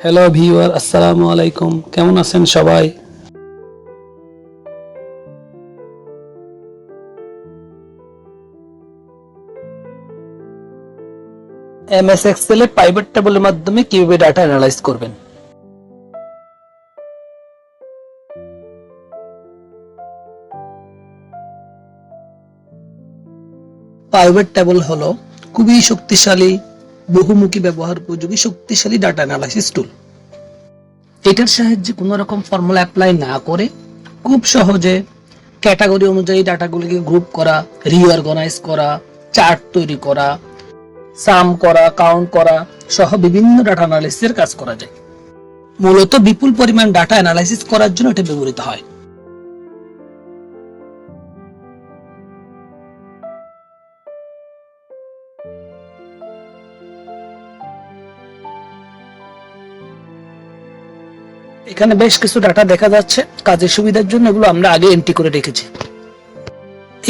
Hello viewer আসসালামু আলাইকুম কেমন আছেন সবাই এমএস এক্সেল এর পাইভট টেবিলের মাধ্যমে কীভাবে ডাটা অ্যানালাইজ করবেন পাইভট টেবল হলো খুবই শক্তিশালী বহুমুখী ব্যবহার উপযোগী শক্তিশালী ডাটা অ্যানালাইসিস টুল এটার সাহায্যে কোনো রকম ফর্মুলা অ্যাপ্লাই না করে খুব সহজে ক্যাটাগরি অনুযায়ী ডাটাগুলিকে গ্রুপ করা রিঅর্গানাইজ করা চার্ট তৈরি করা সাম করা কাউন্ট করা সহ বিভিন্ন ডাটা অ্যানালাইসিসের কাজ করা যায়। মূলত বিপুল পরিমাণ ডাটা অ্যানালাইসিস করার জন্য এটা ব্যবহৃত হয়। এখানে বেশ কিছু ডাটা দেখা যাচ্ছে। কাজের সুবিধার জন্য এগুলো আমরা আগে এন্ট্রি করে রেখেছি।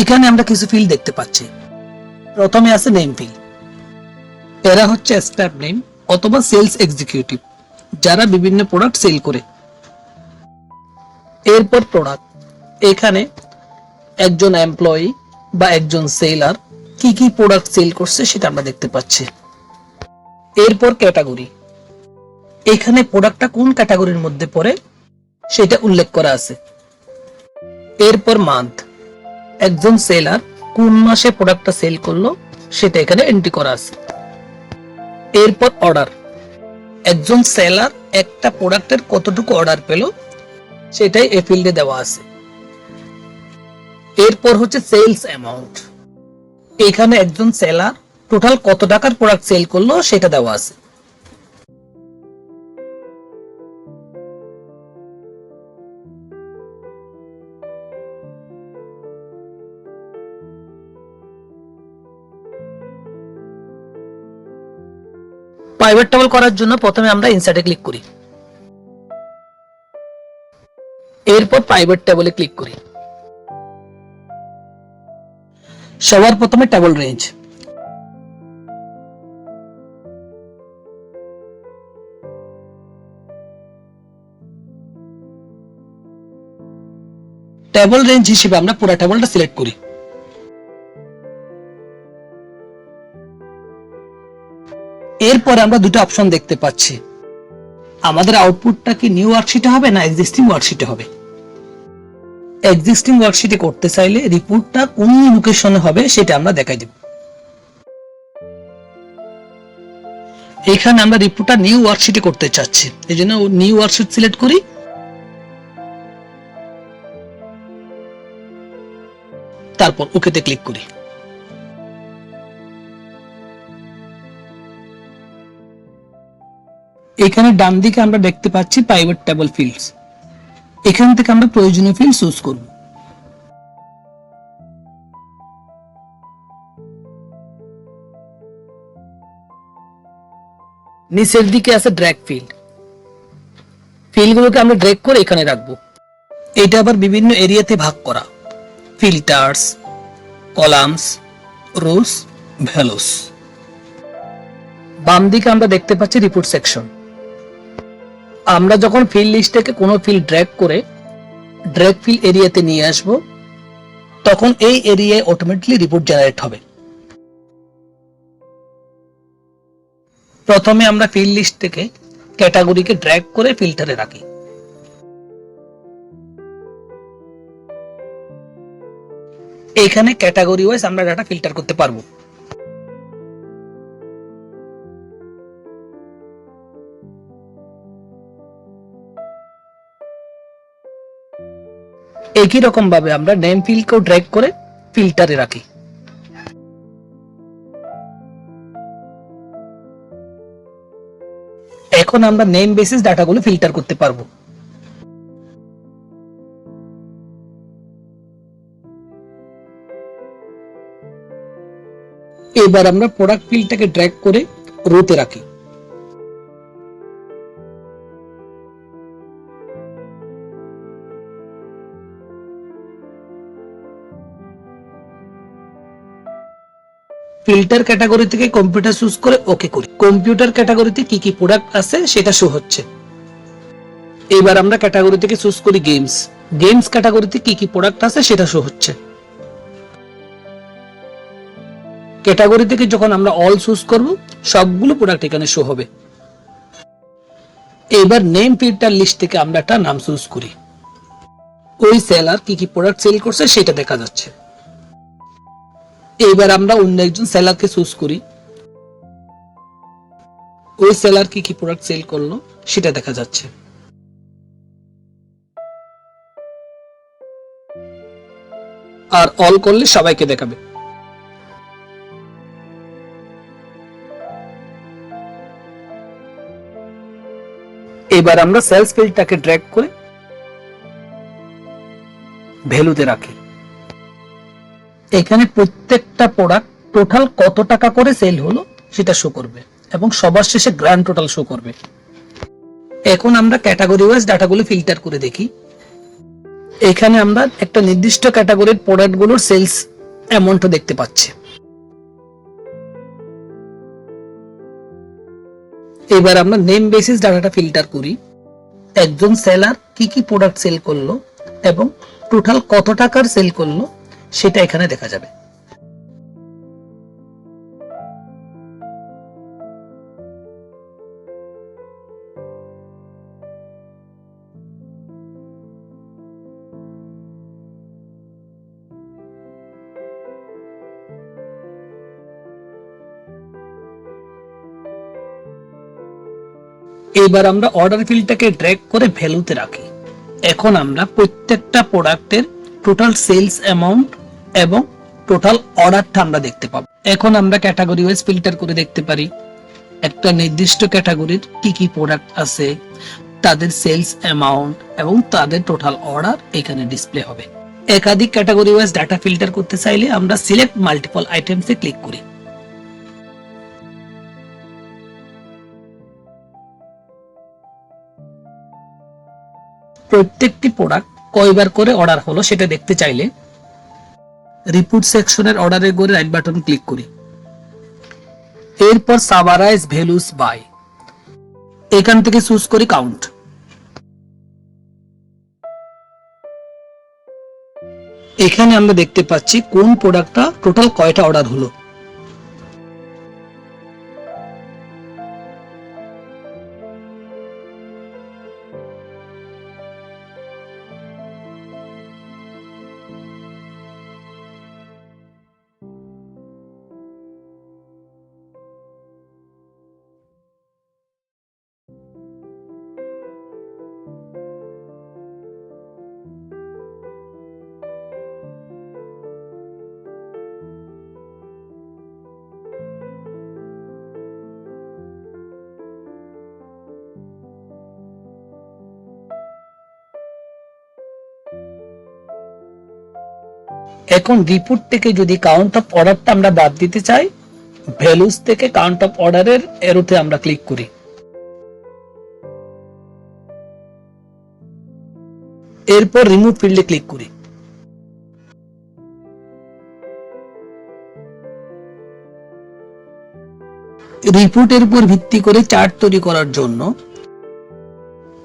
এখানে আমরা কিছু ফিল্ড দেখতে পাচ্ছি। প্রথমে আছে নেম ফিল্ড এরা হচ্ছে স্টাফ নেম অথবা সেলস এক্সিকিউটিভ যারা বিভিন্ন প্রোডাক্ট সেল করে। এরপর প্রোডাক্ট এখানে একজন এমপ্লয়ি বা একজন সেলার কি কি প্রোডাক্ট সেল করছে সেটা আমরা দেখতে পাচ্ছি। এরপর ক্যাটাগরি এখানে প্রোডাক্টটা কোন ক্যাটাগরির মধ্যে পড়ে সেটা উল্লেখ করা আছে। এরপর মান্থ একজন সেলার কোন মাসে প্রোডাক্টটা সেল করল সেটা এখানে এন্ট্রি করা আছে। এরপর অর্ডার একজন সেলার একটা প্রোডাক্টের কতটুকু অর্ডার পেল সেটাই এ ফিল্ডে দেওয়া আছে। এরপর হচ্ছে সেলস অ্যামাউন্ট এখানে একজন সেলার টোটাল কত টাকার প্রোডাক্ট সেল করল সেটা দেওয়া আছে। প্রাইভেট টেবল করার জন্য প্রথমে আমরা ইনসার্টে ক্লিক করি। এরপর প্রাইভেট টেবলে ক্লিক করি। সবার প্রথমে টেবল রেঞ্জ টেবল রেঞ্জ হিসেবে আমরা পুরো টেবলটা সিলেক্ট করি। এরপর আমরা দুটো অপশন দেখতে পাচ্ছি। আমাদের আউটপুটটা কি নিউ ওয়ার্কশিটে হবে না এক্সিস্টিং ওয়ার্কশিটে হবে? এক্সিস্টিং ওয়ার্কশিটে করতে চাইলে রিপোর্টটা কোন লোকেশনে হবে সেটা আমরা দেখাই দেব। এখানে আমরা রিপোর্টটা নিউ ওয়ার্কশিটে করতে চাচ্ছি। এই জন্য নিউ ওয়ার্কশিট সিলেক্ট করি। তারপর ওকেতে ক্লিক করি। এখানে ডান দিকে আমরা দেখতে পাচ্ছি প্রাইভেট টেবল ফিল্ডস এখান থেকে আমরা প্রয়োজনীয় ফিল্ড চুজ করব। নিচের দিকে আছে ড্র্যাগ ফিল্ড ফিল্ডগুলোকে আমরা ড্র্যাগ করে এখানে রাখব। এটা আবার বিভিন্ন এরিয়াতে ভাগ করা। ফিল্টার্স কলামস রোস ভ্যালুস বাম দিকে আমরা দেখতে পাচ্ছি রিপোর্ট সেকশন আমরা যখন ফিল্ড লিস্ট থেকে কোনো ফিল্ড ড্র্যাগ করে ড্র্যাগ ফিল্ড এরিয়াতে নিয়ে আসব, তখন এই এরিয়ায় অটোমেটিকলি রিপোর্ট জেনারেট হবে। প্রথমে আমরা ফিল্ড লিস্ট থেকে ক্যাটাগরিকে ড্র্যাগ করে ফিল্টারে রাখি। এখানে ক্যাটাগরি ওয়াইজ আমরা ডাটা ফিল্টার করতে পারব। একই রকম ভাবে আমরা নেম ফিল্ডকেও ড্র্যাগ করে ফিল্টারে রাখি। এখন আমরা নেম বেসিস ডাটাগুলো ফিল্টার করতে পারব। এবার আমরা প্রোডাক্ট ফিল্ডটাকে ড্র্যাগ করে রোতে রাখি। ফিল্টার ক্যাটাগরি থেকে কম্পিউটার চুজ করে ওকে করি। কম্পিউটার ক্যাটাগরিতে কি কি প্রোডাক্ট আছে সেটা শো হচ্ছে। এবার আমরা ক্যাটাগরি থেকে চুজ করি গেমস গেমস ক্যাটাগরিতে কি কি প্রোডাক্ট আছে সেটা শো হচ্ছে। ক্যাটাগরি থেকে যখন আমরা অল চুজ করব, সবগুলো প্রোডাক্ট এখানে শো হবে। এবার নেম ফিল্টার লিস্ট থেকে আমরা একটা নাম চুজ করি। ওই সেলার কি কি প্রোডাক্ট সেল করছে সেটা দেখা যাচ্ছে। এবার আমরা অন্য একজন সেলারকে চুজ করি। ওই সেলার কি কি প্রোডাক্ট সেল করল, সেটা দেখা যাচ্ছে। আর অল করলে সবাইকে দেখাবে। এবার আমরা সেলস ফিল্ডটাকে ড্র্যাগ করে ভ্যালুতে রাখি। এখানে প্রত্যেকটা প্রোডাক্ট টোটাল কত টাকা করে সেল হলো সেটা শো করবে এবং সবার শেষে গ্র্যান্ড টোটাল শো করবে। এখন আমরা ক্যাটাগরি ওয়াইজ ডাটাগুলো ফিল্টার করে দেখি। এখানে আমরা একটা নির্দিষ্ট ক্যাটাগরির প্রোডাক্টগুলোর সেলস অ্যামাউন্টও দেখতে পাচ্ছি। এবার আমরা নেম বেসিস ডাটাটা ফিল্টার করি। একজন সেলার কি কি প্রোডাক্ট সেল করল এবং টোটাল কত টাকার সেল করল সেটা এখানে দেখা যাবে। এবার আমরা অর্ডার ফিল্ডটাকে ড্র্যাগ করে ভ্যালুতে রাখি। এখন আমরা প্রত্যেকটা প্রোডাক্টের টোটাল সেলস অ্যামাউন্ট এবং টোটাল অর্ডারটা আমরা দেখতে পাবো। এখন আমরা ক্যাটাগরি ওয়াইজ ফিল্টার করে দেখতে পারি, একটা নির্দিষ্ট ক্যাটাগরির কি কি প্রোডাক্ট আছে, তাদের সেলস অ্যামাউন্ট এবং তাদের টোটাল অর্ডার এখানে ডিসপ্লে হবে। একাধিক ক্যাটাগরি ওয়াইজ ডাটা ফিল্টার করতে চাইলে আমরা সিলেক্ট মাল্টিপল আইটেমসে ক্লিক করি। প্রত্যেকটি প্রোডাক্ট কয়বার করে অর্ডার হলো সেটা দেখতে চাইলে রিপোর্ট সেকশনের অর্ডারে করে রাইট বাটন ক্লিক করি। এরপর সামারাইজ ভ্যালুস বাই। এখান থেকে চুজ করি কাউন্ট। এখানে আমরা দেখতে পাচ্ছি কোন প্রোডাক্টটা টোটাল কয়টা অর্ডার হলো। এখন রিপোর্ট থেকে যদি কাউন্ট অফ অর্ডারটা আমরা বাদ দিতে চাই ভ্যালুস থেকে কাউন্ট অফ অর্ডারের এরোতে আমরা ক্লিক করি। এরপর রিমুভ ফিল্ডে ক্লিক করি। রিপোর্টের উপর ভিত্তি করে চার্ট তৈরি করার জন্য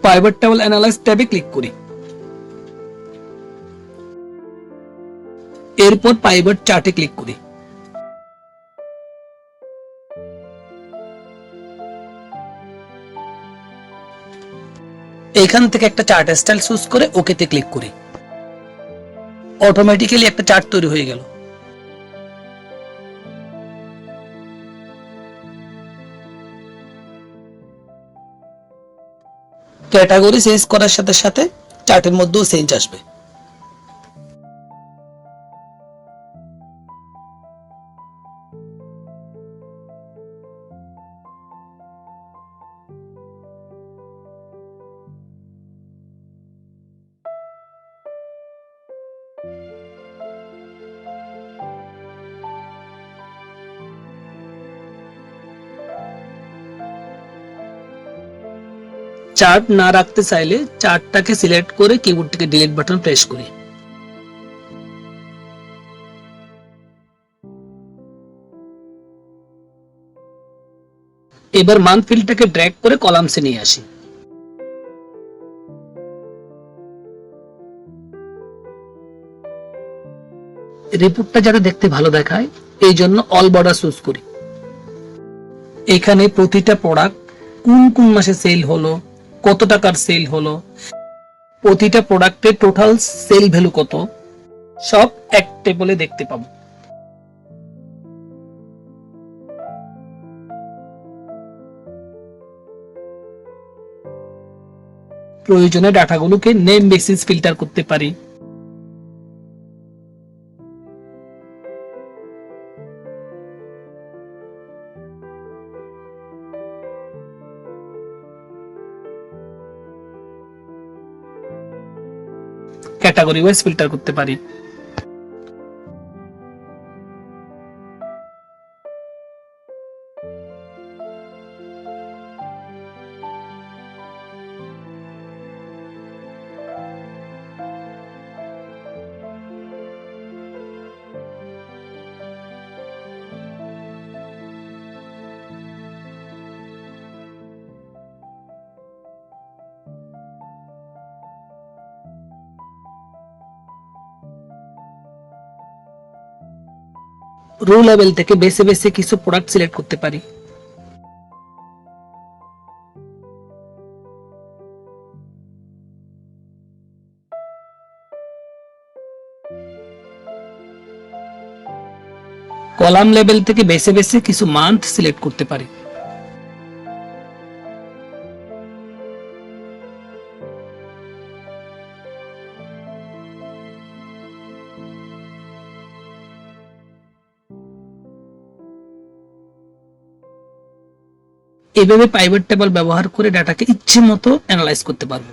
পাইভার টেবল অ্যানালাইজ ট্যাবে ক্লিক করি। এরপর পাইভার চার্টে ক্লিক করি। এখান থেকে একটা চার্ট স্টাইল চুজ করে ওকেতে ক্লিক করি। অটোমেটিক্যালি একটা চার্ট তৈরি হয়ে গেল। ক্যাটাগরি চেঞ্জ করার সাথে সাথে চার্টের মধ্যেও চেঞ্জ আসবে। চার্ট না রাখতে চাইলে চার্টটাকে সিলেক্ট করে কিবোর্ড থেকে ডিলিট বাটন প্রেস করি। এবার মান্থ ফিল্ডটাকে ড্র্যাগ করে কলামসে নিয়ে আসি। রিপোর্টটা যাতে দেখতে ভালো দেখায়, এই জন্য অল বর্ডার চুজ করি। এখানে প্রতিটা প্রোডাক্ট কোন কোন মাসে সেল হলো কত টাকার সেল হলো? প্রতিটা প্রোডাক্টে টোটাল সেল ভ্যালু কত? সব এক টেবলে দেখতে পাবো। প্রয়োজনে ডাটাগুলোকে নেম বেসিস ফিল্টার করতে পারি। ক্যাটাগরি ওয়াইজ ফিল্টার করতে পারি। রো লেভেল থেকে বেছে বেছে কিছু প্রোডাক্ট সিলেক্ট করতে পারি। কলাম লেভেল থেকে বেছে বেছে কিছু মান্থ সিলেক্ট করতে পারি। এভাবে পাইভেট টেবল ব্যবহার করে ডাটাকে ইচ্ছে মতো অ্যানালাইজ করতে পারব।